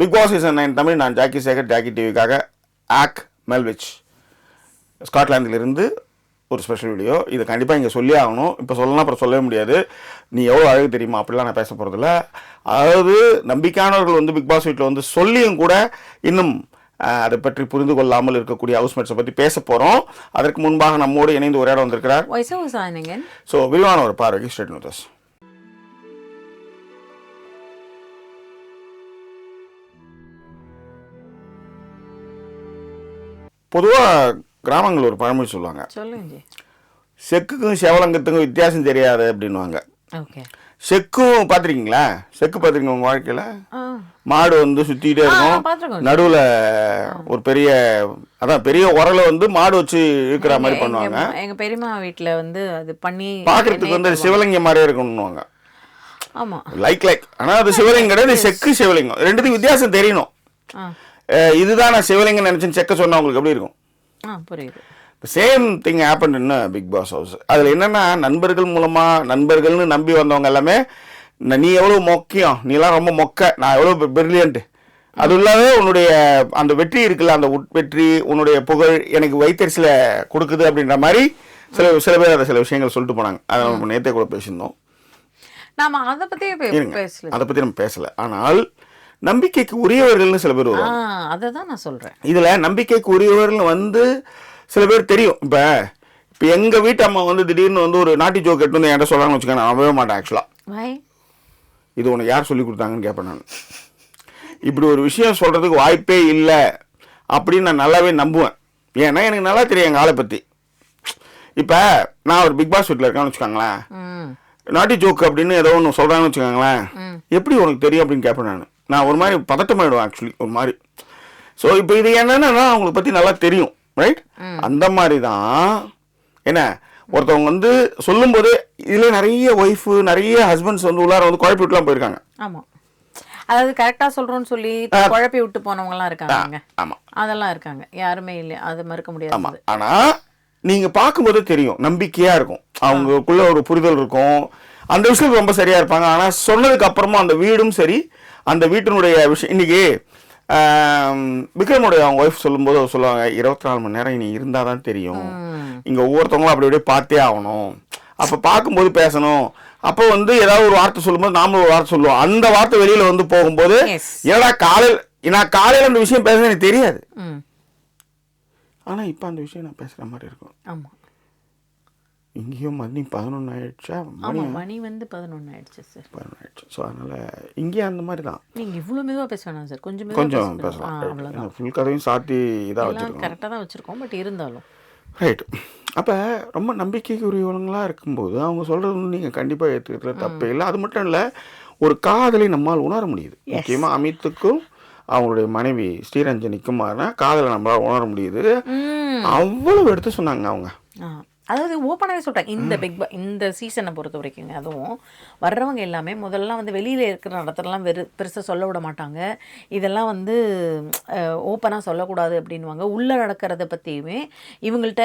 Bigg Boss season nine Tamil நான் Jackie Sekar Jackie டிவிக்காக ஆக் மெல்விச். ஸ்காட்லாந்திலிருந்து ஒரு ஸ்பெஷல் வீடியோ இது கண்டிப்பாக இங்கே சொல்லி ஆகணும். இப்போ சொல்லலாம் அப்புறம் சொல்லவே முடியாது. நீ எவ்வளோ அழகு தெரியுமா? அப்படிலாம் நான் பேச போகிறதில்ல அதாவது நம்பிக்கையானவர்கள் வந்து பிக் பாஸ் வீட்டில் வந்து சொல்லியும் கூட இன்னும் அதை பற்றி புரிந்து கொள்ளாமல் இருக்கக்கூடிய ஹவுஸ்மேட்ஸை பற்றி பேச போகிறோம் அதற்கு முன்பாக நம்மோடு இணைந்து உரையாட வந்திருக்கிறார்? ஸோ விரிவான ஒரு பார்வைக்கு ஸ்டேட் நோட்டஸ் பொதுவாக கிராமங்கள் ஒரு பழமொழி சொல்லுவாங்க. சொல்லுங்க செக்குக்கும் செவலங்கத்துக்கும் வித்தியாசம் தெரியாது அப்படின்வாங்க செக்கும் பார்த்துருக்கீங்களா செக்கு பார்த்துருக்கீங்க உங்கள் வாழ்க்கையில்? மாடு வந்து சுற்றிக்கிட்டே இருக்கும். நடுவில் ஒரு பெரிய அதான் பெரிய உரலை வந்து மாடு வச்சு இழுக்கிற மாதிரி பண்ணுவாங்க. எங்க- எங்க பெரியம்மா வீட்ல வந்து அது பண்ணி பார்க்கறதுக்கு வந்து சிவலிங்க மாதிரியே இருக்கணும்னுவாங்க. ஆமா. லைக் லைக் ஆனால் அது சிவலிங்கம் கிடையாது செக்கு சிவலிங்கம். ரெண்டுத்துக்கும் வித்தியாசம் தெரியணும். இதுதான் நான் சிவலிங்கம் நினச்சேன்னு செக்க சொன்னா உங்களுக்கு எப்படி இருக்கும்? புரியுது. Same thing happen in Bigg Boss house அதில் என்னன்னா நண்பர்கள் மூலமாக நண்பர்கள்னு நம்பி வந்தவங்க எல்லாமே "ந- எவ்வளோ முக்கியம்? நீலாம் ரொம்ப மொக்க. நான் எவ்வளோ பிரில்லியன்ட் அது இல்லாத உன்னுடைய அந்த வெற்றி இருக்குல்ல அந்த உட் வெற்றி உன்னுடைய புகழ் எனக்கு வைத்தறிசில கொடுக்குது அப்படின்ற மாதிரி சில சில பேர் அதை சில விஷயங்கள் சொல்லிட்டு போனாங்க. அதை நம்ம நேற்றே கூட பேசியிருந்தோம். நாம அத பத்தியே பே- இருங்க. பேசல அதை பற்றி நம்ம பேசல. ஆனால் நம்பிக்கைக்கு உரியவர்கள்னு சில பேர் வருவாங்க. அதை தான் நான் சொல்றேன். இதுல நம்பிக்கைக்கு உரியவர்கள் வந்து சில பேர் தெரியும். இப்ப இப்ப எங்க வீட்டு அம்மா வந்து திடீர்னு வந்து ஒரு நாட்டி ஜோக் எட்டு வந்து என்கிட்ட சொல்லாங்கன்னு வச்சுக்கோங்க நான் நம்பவே மாட்டேன் ஆக்சுவலா வை இது உனக்கு யார் சொல்லி கொடுத்தாங்கன்னு கேட்பேன் நான். இப்படி ஒரு விஷயம் சொல்றதுக்கு வாய்ப்பே இல்லை அப்படின்னு நான் நல்லாவே நம்புவேன். ஏன்னா எனக்கு நல்லா தெரியும் எங்கள் ஆளை பற்றி இப்போ நான் ஒரு பிக் பாஸ் வீட்டில் இருக்கேன்னு வச்சுக்கோங்களேன். நாட்டி ஜோக் அப்படின்னு ஏதோ ஒன்று சொல்கிறாங்கன்னு வச்சுக்கோங்களேன். எப்படி உனக்கு தெரியும் அப்படின்னு கேட்பேன் நான். நான் ஒரு மாதிரி பதட்டமாயிடுவேன் ஆக்சுவலி ஒரு மாதிரி. ஸோ இப்போ இது என்னன்னா அவங்களுக்கு பற்றி நல்லா தெரியும் ரைட் அந்த மாதிரி தான் என்ன ஒருத்தவங்க வந்து சொல்லும்போது இதில் நிறைய ஒய்ஃபு நிறைய ஹஸ்பண்ட்ஸ் வந்து உள்ளார வந்து குழப்பி விட்டுலாம் போயிருக்காங்க. ஆமா. அதாவது கரெக்டா சொல்றோம்னு சொல்லி குழப்பி விட்டு போனவங்க எல்லாம் இருக்காங்க ஆமாம் அதெல்லாம் இருக்காங்க. யாருமே இல்லை அது மறுக்க முடியாது. ஆமாம் ஆனால் நீங்கள் பார்க்கும்போதே தெரியும் நம்பிக்கையாக இருக்கும். அவங்களுக்குள்ள ஒரு புரிதல் இருக்கும். அந்த விஷயத்துக்கு ரொம்ப சரியாக இருப்பாங்க. ஆனால் சொன்னதுக்கு அப்புறமா அந்த வீடும் சரி அந்த வீட்டினுடைய விஷயம் இன்னைக்கு ஆம், விக்ரமுடைய அவங்க ஒய்ஃப் சொல்லும்போது அவர் சொல்லுவாங்க இருபத்தி நாலு மணி நேரம் இனி இருந்தால் தான் தெரியும் இங்கே ஒவ்வொருத்தவங்களும் அப்படி அப்படியே பார்த்தே ஆகணும். அப்போ பார்க்கும்போது பேசணும். அப்போ வந்து ஏதாவது ஒரு வார்த்தை சொல்லும்போது நாமளும் ஒரு வார்த்தை சொல்லுவோம். அந்த வார்த்தை வெளியில் வந்து போகும்போது. ஏடா காலையில் நான் காலையில் அந்த விஷயம் பேசுறது எனக்கு தெரியாது. ஆனால் இப்போ அந்த விஷயம் நான் பேசுகிற மாதிரி இருக்கும். ஆமா. இங்கேயும் மணி பதினொன்று ஆயிடுச்சா மணி ஆமா மணி வந்து பதினொன்னு ஆயிடுச்சு சார் பதினொன்று ஆயிடுச்சு ஸோ அதனால் இங்கேயும் அந்த மாதிரி தான் நீங்க இவ்வளவு மெதுவா பேச வேணாம் சார் கொஞ்சம் கொஞ்சம். பேசலாம். ஃபுல் கதையும் சாத்தி இதாக வச்சுருக்கோம். கரெக்டா தான் வச்சிருக்கோம் பட் இருந்தாலும். ரைட் அப்போ ரொம்ப நம்பிக்கைக்குரியவங்களாக இருக்கும்போது அவங்க சொல்கிறது நீங்கள் கண்டிப்பாக ஏற்றுக்கிறதுல தப்பே இல்லை. அது மட்டும் இல்லை ஒரு காதலை நம்மால் உணர முடியுது. முக்கியமாக அமித்துக்கும் அவங்களுடைய மனைவி ஸ்ரீரஞ்சனிக்கும் காதலை நம்மளால் உணர முடியுது. அவ்வளவு எடுத்து சொன்னாங்க அவங்க. அதாவது ஓப்பனாகவே சொல்லிட்டாங்க இந்த பிக் பா இந்த சீசனை பொறுத்த வரைக்குங்க அதுவும் வர்றவங்க எல்லாமே முதல்லாம் வந்து வெளியில் இருக்கிற நடத்தலாம் வெறு பெருசாக சொல்ல விட மாட்டாங்க. இதெல்லாம் வந்து ஓப்பனாக சொல்லக்கூடாது அப்படின்வாங்க உள்ளே நடக்கிறத பற்றியுமே இவங்கள்ட்ட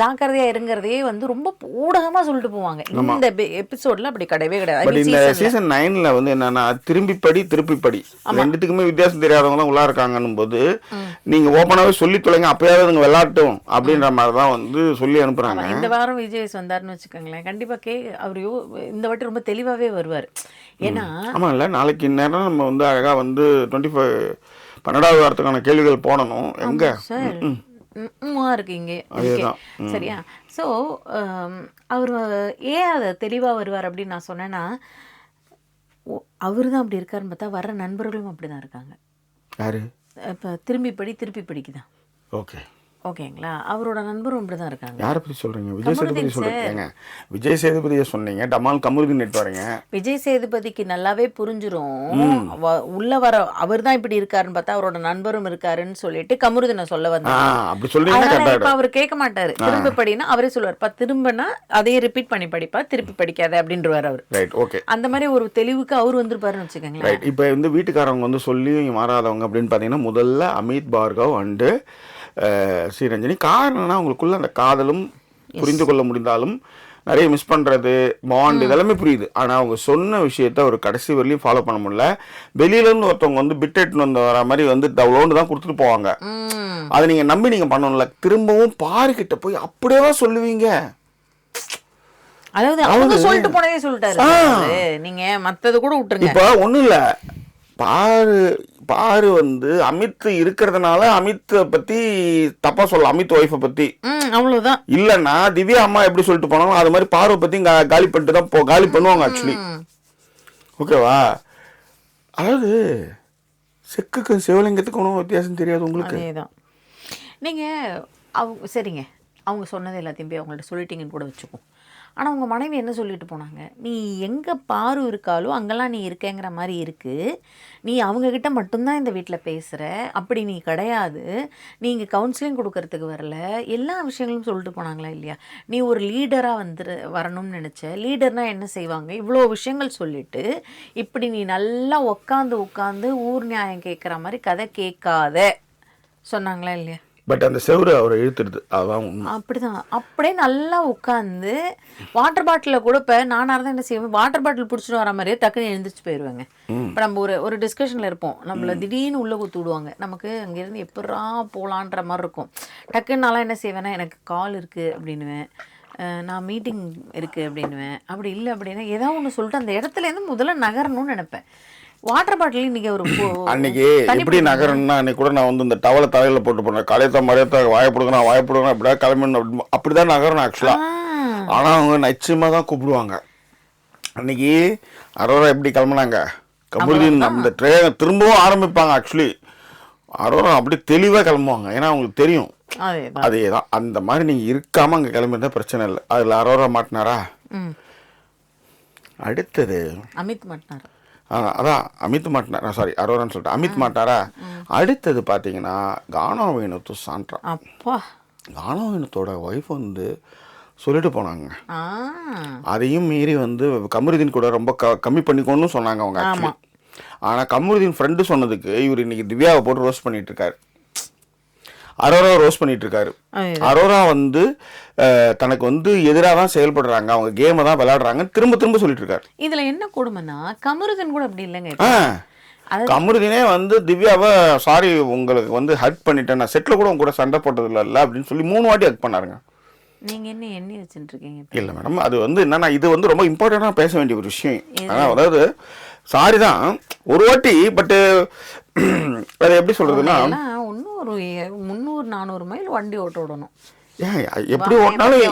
ஜாக்கிரதையாக இருங்கிறதையே வந்து ரொம்ப ஊடகமாக சொல்லிட்டு போவாங்க. இந்த எபிசோடில் அப்படி கிடையவே கிடையாது. இந்த. சீசன் நைன்ல வந்து என்னன்னா திரும்பி படி திருப்பி படி. ரெண்டுத்துக்குமே வித்தியாசம் தெரியாதவங்க தான் உள்ளா இருக்காங்கன்னும் போது நீங்க ஓப்பனாவே சொல்லி தொலைங்க அப்பயாவது அதுங்க விளையாட்டும் அப்படின்ற மாதிரி தான் வந்து சொல்லி அனுப்புறாங்க. இந்த வாரம் விஜய் வந்தாருன்னு வச்சுக்கோங்களேன். கண்டிப்பாக கே அவர் இந்த வாட்டி ரொம்ப தெளிவாகவே வருவார். ஏன்னா ஆமா இல்ல நாளைக்கு நேரம் நம்ம வந்து அழகா வந்து டுவெண்ட்டி ஃபைவ் பன்னெண்டாவது வாரத்துக்கான கேள்விகள் போடணும். எங்க? சார். இங்கே. சரியா? ஸோ அவர் ஏன் அதை தெளிவாக வருவார் அப்படின்னு நான் சொன்னேன்னா அவர் தான் அப்படி இருக்காருன்னு பார்த்தா வர்ற நண்பர்களும் அப்படி தான் இருக்காங்க. யாரு? இப்போ திரும்பி படி திருப்பி படிக்குதான். ஓகே. ஓகேங்களா? அவரோட நண்பரும் இப்படி தான் இருக்காங்க. யாரை பத்தி சொல்றீங்க? விஜய் சேதுபதி ஏங்க விஜய் சேதுபதியை சொன்னீங்க டமால் கமருதீன் நெட் வரீங்க. விஜய் சேதுபதிக்கு நல்லாவே புரிஞ்சிரும். உள்ள வர அவர் தான் இப்படி இருக்காருன்னு பார்த்தா அவரோட நண்பரும் இருக்காருன்னு சொல்லிட்டு கமருதினை சொல்ல வந்தாங்க இப்ப அவர் கேட்க மாட்டாரு. திரும்ப படினா அவரே சொல்லுவார் பா திரும்பினா அதையே ரிப்பீட் பண்ணி படிப்பா திருப்பி படிக்காத அப்படின்றவார் அவர். ரைட் ஓகே அந்த மாதிரி ஒரு தெளிவுக்கு அவர் வந்திருப்பாருன்னு வச்சுக்கோங்களேன். ரைட் இப்போ வந்து வீட்டுக்காரவங்க வந்து சொல்லி மாறாதவங்க அப்படின்னு பார்த்தீங்கன்னா முதல்ல அமித் பார்கவ் அண்டு ஸ்ரீரஞ்சனி. காரணம் என்னன்னா அவங்களுக்குள்ள அந்த காதலும் புரிந்து கொள்ள முடிந்தாலும் நிறைய மிஸ் பண்றது பாண்ட் இதெல்லாமே புரியுது. ஆனா அவங்க சொன்ன விஷயத்த ஒரு கடைசி வரையிலும் ஃபாலோ பண்ண முடியல. வெளியில இருந்து ஒருத்தவங்க வந்து பிட் எடுத்துன்னு வந்து வர மாதிரி வந்து லோன் தான் கொடுத்துட்டு போவாங்க. அதை நீங்க நம்பி நீங்க பண்ணணும்ல. திரும்பவும் பாருக்கிட்ட போய் அப்படியே தான் சொல்லுவீங்க? அதாவது அவங்க சொல்லிட்டு போனதே சொல்லிட்டாரு. நீங்க மத்தது கூட விட்டுருங்க. இப்போ ஒண்ணும் இல்ல பாரு பாரு வந்து அமித் இருக்கிறதுனால அமித்தை பத்தி தப்பா சொல்ல அமித் ஒய்ஃபை பத்தி. அவ்வளவுதான். இல்லைன்னா திவ்யா அம்மா எப்படி சொல்லிட்டு போனாலும் அது மாதிரி பார்வை பத்தி காலி பண்ணிட்டு தான் போ காலி பண்ணுவாங்க ஆக்சுவலி. ஓகேவா? அதாவது செக்குக்கும் சிவலிங்கத்துக்கும் ஒன்றும் வித்தியாசம் தெரியாது உங்களுக்கு? அதேதான். நீங்க அவங்க சரிங்க. அவங்க சொன்னது எல்லாத்தையும் போய் அவங்கள்ட்ட சொல்லிட்டீங்கன்னு கூட வச்சுப்போம் ஆனால் உங்கள் மனைவி என்ன சொல்லிட்டு போனாங்க? நீ எங்கே பாரு இருக்காலோ அங்கெல்லாம் நீ இருக்கேங்கிற மாதிரி இருக்குது நீ அவங்கக்கிட்ட மட்டும்தான் இந்த வீட்டில் பேசுகிற அப்படி நீ கிடையாது. நீ இங்கே கவுன்சிலிங் கொடுக்கறதுக்கு வரல. எல்லா விஷயங்களும் சொல்லிட்டு போனாங்களா இல்லையா? நீ ஒரு லீடராக வந்துரு வரணும்னு நினச்ச. லீடர்னால் என்ன செய்வாங்க? இவ்வளோ விஷயங்கள் சொல்லிட்டு இப்படி நீ நல்லா உக்காந்து உட்காந்து ஊர் நியாயம் கேட்குற மாதிரி கதை கேட்காத. சொன்னாங்களா இல்லையா? பட் அந்த செவுரு அவரை இழுத்துடுது. அதான் உண்மை. அப்படிதான். அப்படியே நல்லா உட்காந்து வாட்டர் பாட்டிலில் கூட இப்போ நானாக இருந்தால் என்ன செய்வேன்? வாட்டர் பாட்டில் பிடிச்சிட்டு வர மாதிரியே டக்குன்னு எழுந்திரிச்சு போயிடுவேங்க இப்போ நம்ம ஒரு ஒரு டிஸ்கஷனில் இருப்போம். நம்மள திடீர்னு உள்ளே குத்து விடுவாங்க. நமக்கு அங்கேருந்து எப்படா போகலான்ற மாதிரி இருக்கும். டக்குன்னு நான்லாம் என்ன செய்வேன்னா எனக்கு கால் இருக்குது அப்படின்னுவேன். நான் மீட்டிங் இருக்குது அப்படின்னுவேன். அப்படி இல்லை அப்படின்னா ஏதாவது ஒன்று சொல்லிட்டு அந்த இடத்துலேருந்து முதல்ல நகரணும்னு நினைப்பேன். வாட்டர் பாட்டில் இன்னைக்கு ஒரு அன்னைக்கு எப்படி நகரம்னா அன்னைக்கு கூட நான் வந்து இந்த டவலை தலையில போட்டு போனேன் கலையத்தா மறையத்தா வாயப்படுங்க வாயப்படுங்க அப்படியே கிளம்பணும் அப்படி அப்படிதான் நகரணும் ஆக்சுவலா. ஆனா அவங்க நிச்சயமா தான் கூப்பிடுவாங்க. அன்னைக்கு அரோரா எப்படி கிளம்புனாங்க? கபருதீன் அந்த ட்ரெயின் திரும்பவும் ஆரம்பிப்பாங்க ஆக்சுவலி அரோரா அப்படி தெளிவா கிளம்புவாங்க. ஏன்னா அவங்களுக்கு தெரியும். அதேதான். அதே தான் அந்த மாதிரி நீங்க இருக்காம அங்க கிளம்பிருந்தா பிரச்சனை இல்லை. அதுல அரோரா மாட்டினாரா? அடுத்தது அமித் மட்னார் ஆ, அதான் அமித் மாட்டினாரா? சாரி அரோரான்னு சொல்லிட்டு. அமித் மாட்டாரா? அடுத்தது பார்த்தீங்கன்னா கானா வேணுத்து சான்றா அப்பா. கானா வேணுத்தோட ஒய்ஃப் வந்து சொல்லிட்டு போனாங்க. அதையும் மீறி வந்து கமருதீன் கூட ரொம்ப க கம்மி பண்ணிக்கோன்னு சொன்னாங்க அவங்க ஆனால் கமருதீன் ஃப்ரெண்டு சொன்னதுக்கு இவர் இன்னைக்கு திவ்யாவை போட்டு ரோஸ்ட் பண்ணிட்டு இருக்காரு. அரோரா ரோஸ்ட் பண்ணிட்டு இருக்காரு. அரோரா வந்து தனக்கு வந்து எதிராக தான் செயல்படுறாங்க. அவங்க கேமை தான் விளையாடுறாங்க திரும்ப திரும்ப சொல்லிட்டு இருக்காரு இதுல என்ன கொடுமைன்னா கமருதன் கூட அப்படி இல்லைங்க கமருதீனே வந்து திவ்யாவை சாரி உங்களுக்கு வந்து ஹர்ட் பண்ணிட்டேன். நான் செட்டில் கூட உங்க கூட சண்டை போட்டது இல்ல அப்படின்னு சொல்லி மூணு வாட்டி ஹர்ட் பண்ணாருங்க. நீங்க என்ன எண்ணி வச்சுட்டு? இல்லை மேடம் அது வந்து என்னன்னா இது வந்து ரொம்ப இம்பார்ட்டண்டாக பேச வேண்டிய ஒரு விஷயம். ஆனால் அதாவது சாரி தான். ஒரு வாட்டி பட்டு அது எப்படி சொல்றதுன்னா ஒரு முந்நூறு நானூறு மைல் வண்டி ஓட்ட விடணும். எப்படி ஓட்டினாலும்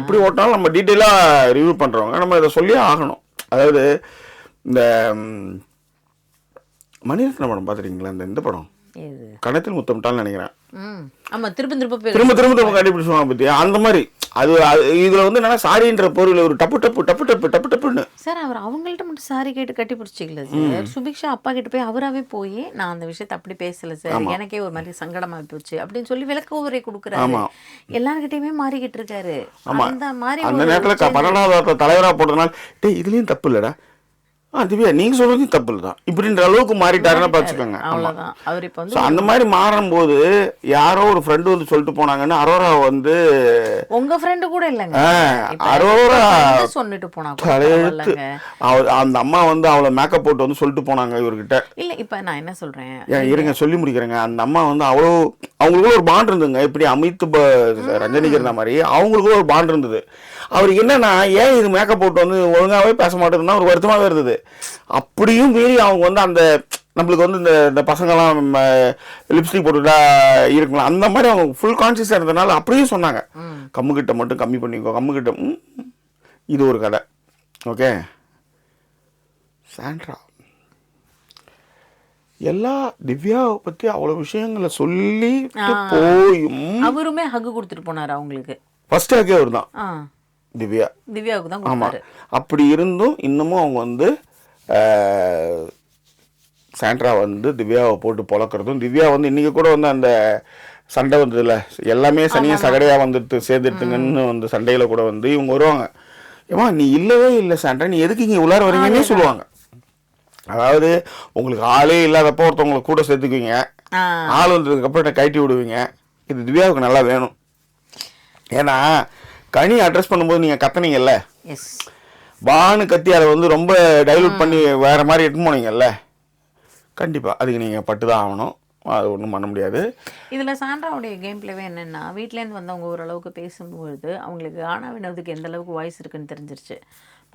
எப்படி ஓட்டினாலும் நம்ம டீட்டெயிலாக ரிவ்யூ பண்ணுறவங்க நம்ம இதை சொல்லியே ஆகணும். அதாவது இந்த மணிரத்ன படம் பார்த்துருக்கீங்களா இந்த இந்த படம்? கணத்தில் முத்தமிட்டான்னு நினைக்கிறேன். ஆமா திரும்ப திரும்ப திரும்ப திரும்ப திரும்ப கண்டுபிடிச்சுவாங்க பத்தி அந்த மாதிரி. அது இதுல வந்து என்னன்னா சாரின்ற பொருள் ஒரு டப்பு டப்பு டப்பு டப்பு டப்பு டப்புன்னு. சார் அவர் அவங்கள்ட்ட மட்டும் சாரி கேட்டு கட்டி பிடிச்சிக்கல சார். சுபிக்ஷா அப்பா கிட்ட போய் அவராவே போய் நான் அந்த விஷயத்தை அப்படி பேசல சார். எனக்கே ஒரு மாதிரி சங்கடமா போச்சு. அப்படின்னு சொல்லி விளக்க உரை கொடுக்குறாரு. எல்லார்கிட்டயுமே மாறிக்கிட்டு இருக்காரு. அந்த மாதிரி அந்த நேரத்துல பன்னெண்டாவது தலைவரா போட்டதுனால டேய் இதுலயும் தப்பு இல்லடா. ஆ திவ்யா நீங்க சொல்றதும் தப்பு இல்லதான் இப்படின்ற அளவுக்கு மாறிட்டாருன்னா அவர் இப்ப வந்து ஸோ அந்த மாதிரி மாறும்போது யாரோ ஒரு ஃப்ரெண்டு வந்து சொல்லிட்டு போனாங்கன்னு அரோரா வந்து உங்க ஃப்ரெண்டு கூட இல்லைங்க. அரோரா சொல்லிட்டு போனா கூட தலையெழுத்து. பரவாயில்லைங்க. அவ அந்த அம்மா வந்து அவளை மேக்கப் போட்டு வந்து சொல்லிட்டு போனாங்க இவர்கிட்ட. இல்ல இப்ப நான் என்ன சொல்றேன்? இருங்க சொல்லி முடிக்கிறேங்க. அந்த அம்மா வந்து அவ்வளோ அவங்களுக்குள்ள ஒரு பாண்ட் இருந்துங்க இப்படி அமித் ப- ரஞ்சனிக்கு இருந்த மாதிரி அவங்களுக்குள்ள ஒரு பாண்ட் இருந்தது. அவருக்கு என்னன்னா ஏன் இது மேக்கப் போட்டு வந்து ஒழுங்காவே பேச மாட்டேதுன்னா ஒரு வருத்தமாவே இருந்தது. அப்படியும் மீறி அவங்க வந்து அந்த நம்மளுக்கு வந்து இந்த இந்த பசங்கெல்லாம் லிப்ஸ்டிக் போட்டுட்டா இருக்கலாம். அந்த மாதிரி அவங்க ஃபுல் கான்சியஸாக இருந்ததுனால அப்படியே சொன்னாங்க. கம்முக்கிட்ட மட்டும் கம்மி பண்ணிக்கோ கம்முக்கிட்ட இது ஒரு கதை. ஓகே? சாண்ட்ரா. எல்லா திவ்யாவை பத்தி அவ்வளவு விஷயங்களை சொல்லி போயும். அவருமே ஹக்கு கொடுத்துட்டு போனாரு அவங்களுக்கு. ஃபர்ஸ்ட் ஆக்கே அவர் தான் திவ்யா. திவ்யாவுக்கு தான் ஆமா. கொடுத்தாரு. அப்படி இருந்தும் இன்னமும் அவங்க வந்து சாண்ட்ரா வந்து திவ்யாவை போட்டு பொழக்கிறதும் திவ்யா வந்து இன்னைக்கு கூட வந்து அந்த சண்டை வந்ததுல எல்லாமே சனியை சகடையா வந்துட்டு சேர்ந்துட்டுங்கன்னு வந்து சண்டையில கூட வந்து இவங்க வருவாங்க. ஏமா நீ இல்லவே இல்லை சாண்ட்ரா நீ எதுக்கு இங்க உள்ளார வரீங்கன்னே சொல்லுவாங்க. அதாவது உங்களுக்கு ஆளே இல்லாதப்போ ஒருத்தவங்களை கூட சேர்த்துக்குவீங்க. ஆள் வந்ததுக்கு அப்புறம் என்னை கழட்டி விடுவீங்க. இது திவ்யாவுக்கு நல்லா வேணும். ஏன்னா கனி அட்ரஸ் பண்ணும்போது நீங்கள் கத்துனீங்கல்ல? எஸ் வான்னு கத்தி அதை வந்து ரொம்ப டைலூட் பண்ணி வேற மாதிரி எடுத்து போனீங்கல்ல? கண்டிப்பாக அதுக்கு நீங்கள் பட்டு தான் ஆகணும். அது ஒன்றும் பண்ண முடியாது. இதில் சாண்ட்ராவுடைய கேம் பிளேவே என்னென்னா வீட்டிலேருந்து வந்தவங்க ஓரளவுக்கு பேசும்பொழுது அவங்களுக்கு ஆனா வினோதுக்கு எந்த அளவுக்கு வாய்ஸ் இருக்குன்னு தெரிஞ்சிருச்சு.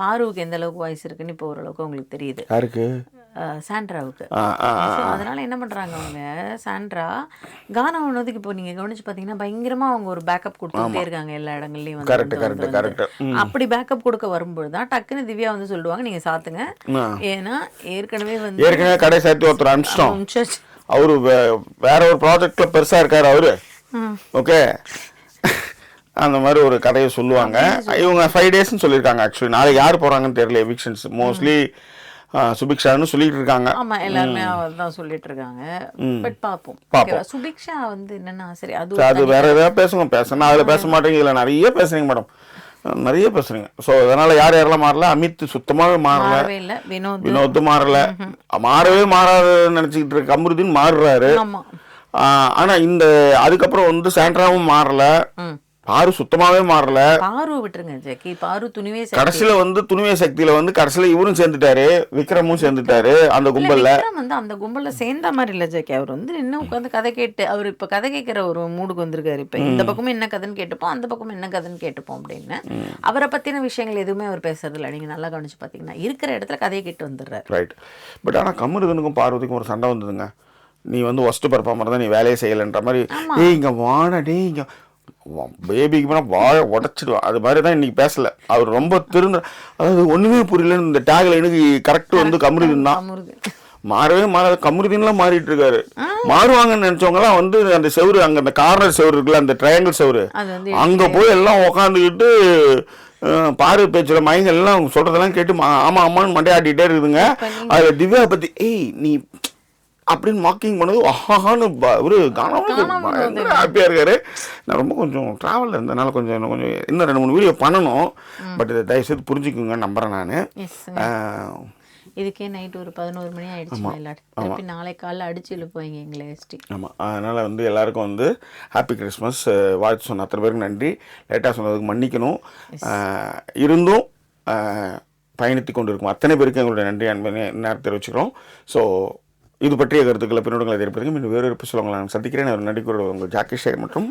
பாருவுக்கு எந்த அளவுக்கு வாய்ஸ் இருக்குன்னு இப்போ ஓரளவுக்கு அவங்களுக்கு தெரியுது. யாருக்கு? சாண்ட்ராவுக்கு. அதனால என்ன பண்றாங்க அவங்க? சாண்ட்ரா கானா வினோதுக்கு இப்போ நீங்க கவனிச்சு பாத்தீங்கன்னா பயங்கரமா அவங்க ஒரு பேக்கப் கொடுத்துட்டே இருக்காங்க எல்லா இடங்கள்லயும் வந்து. அப்படி பேக்கப் கொடுக்க வரும்போது தான் டக்குன்னு திவ்யா வந்து சொல்லுவாங்க நீங்க சாத்துங்க. ஏன்னா ஏற்கனவே வந்து ஏற்கனவே கடை சேர்த்து ஒருத்தர் அனுப்பிச்சிட்டோம். அவரு வேற ஒரு ப்ராஜெக்ட்ல பெருசா இருக்காரு அவரு. ஓகே அந்த மாதிரி ஒரு கதையை சொல்லுவாங்க. இவங்க ஃபைவ் டேஸ்னு சொல்லியிருக்காங்க ஆக்சுவலி நாளைக்கு யார் போறாங்கன்னு தெரியல எவிக்ஷன்ஸ் மோஸ்ட்லி சுபிக்ஷான்னு சொல்லிட்டு இருக்காங்க. ஆமா எல்லாருமே தான் சொல்லிட்டு இருக்காங்க பட் பாப்போம். பாப்போம். சுபிக்ஷா வந்து என்னன்னா சரி அது அது வேற ஏதாவது பேசுங்க பேசுனா அதில் பேச மாட்டேங்க இதில் நிறைய பேசுறீங்க மேடம். நிறைய பேசுறீங்க. ஸோ அதனால யார் யாரெல்லாம் மாறல? அமித் சுத்தமாவே மாறல. வினோத். வினோத் மாறல. மாறவே மாறாதுன்னு நினைச்சுக்கிட்டு இருக்க அமருதீன் மாறுறாரு. ஆமா. ஆஹ் ஆனா இந்த அதுக்கப்புறம் வந்து சாண்ட்ராவும் மாறல. பாரு சுத்தமாவே மாறல. பாரு விட்டுருங்க ஜெக்கி. பாரு துணிவே. கடைசியில வந்து துணிவை சக்தியில வந்து கடைசியில இவரும் சேர்ந்துட்டாரு விக்ரமும் சேர்ந்துட்டாரு அந்த கும்பல்ல. வந்து அந்த கும்பல்ல சேர்ந்த மாதிரி இல்ல ஜெக்கி. அவர் வந்து நின்று உட்காந்து கதை கேட்டு அவர் இப்ப கதை கேட்கிற ஒரு மூடுக்கு வந்திருக்காரு இப்ப. இந்த பக்கமும் என்ன கதைன்னு கேட்டுப்போம் அந்த பக்கமும் என்ன கதைன்னு கேட்டுப்போம் அப்படின்னு. அவரை பத்தின விஷயங்கள் எதுவுமே அவர் பேசுறது இல்ல நீங்க நல்லா கவனிச்சு பாத்தீங்கன்னா இருக்கிற இடத்துல கதையை கேட்டு வந்துடுறாரு. ரைட் பட் ஆனா கமருதனுக்கும் பார்வதிக்கும் ஒரு சண்டை வந்ததுங்க. நீ வந்து ஒஸ்ட் பர்ஃபார்மர் தான் நீ வேலையை செய்யலைன்ற மாதிரி. ஏய் இங்க வாடா டேய் இங்க பேபிக்கு போனால் வாழ உடச்சிடுவான் அது மாதிரி தான் இன்னைக்கு பேசல. அவர் ரொம்ப திருந்த அதாவது ஒண்ணுமே புரியலன்னு இந்த டேக் லைனுக்கு கரெக்ட் வந்து கமருதன் தான் மாறவே மாறாத. கமருதீன்லாம் மாறிட்டு இருக்காரு. மாறுவாங்கன்னு நினைச்சவங்கலாம் வந்து அந்த செவுரு அங்க அந்த கார்னர் செவுரு இருக்குல்ல அந்த ட்ரையாங்கிள் செவுரு. அங்க போய் எல்லாம் உக்காந்துக்கிட்டு பாரு பேச்சுல மயங்க எல்லாம் சொல்றதெல்லாம் கேட்டு மா- ஆமா ஆமான்னு மண்டையாட்டிட்டே இருக்குதுங்க. அதுல திவ்யா பத்தி ஏய் நீ அப்படின்னு மாக்கிங் பண்ணது ஆஹான்னு ஒரு காணாமல் ஹாப்பியா இருக்காரு. நான் ரொம்ப கொஞ்சம் டிராவல்ல இருந்தனால கொஞ்சம் இன்னும் கொஞ்சம் இன்னும் ரெண்டு மூணு வீடியோ பண்ணணும். பட் இதை தயவுசெய்து புரிஞ்சுக்குங்க நம்புறேன் நான். இதுக்கே நைட் ஒரு பதினோரு மணி ஆயிடுச்சு திருப்பி நாளை காலைல அடிச்சு இழுப்போங்க எங்களை எஸ்டி ஆமாம் அதனால் வந்து எல்லாருக்கும் வந்து ஹாப்பி கிறிஸ்மஸ் வாழ்த்து சொன்ன அத்தனை பேருக்கு நன்றி. லேட்டாக சொன்னதுக்கு மன்னிக்கணும். இருந்தும் பயணித்து கொண்டு இருக்கும் அத்தனை பேருக்கு எங்களுடைய நன்றி அன்பனை நேரம் தெரிவிச்சுக்கிறோம். ஸோ இது பற்றிய கருத்துக்களை பின்னோடங்களை தெரிவிப்பதற்கு இன்னும் வேறொரு புத்தகங்களை நான் சந்திக்கிறேன். அவர் நடிக்கிற உங்கள் ஜாக்கி ஷேர் மற்றும்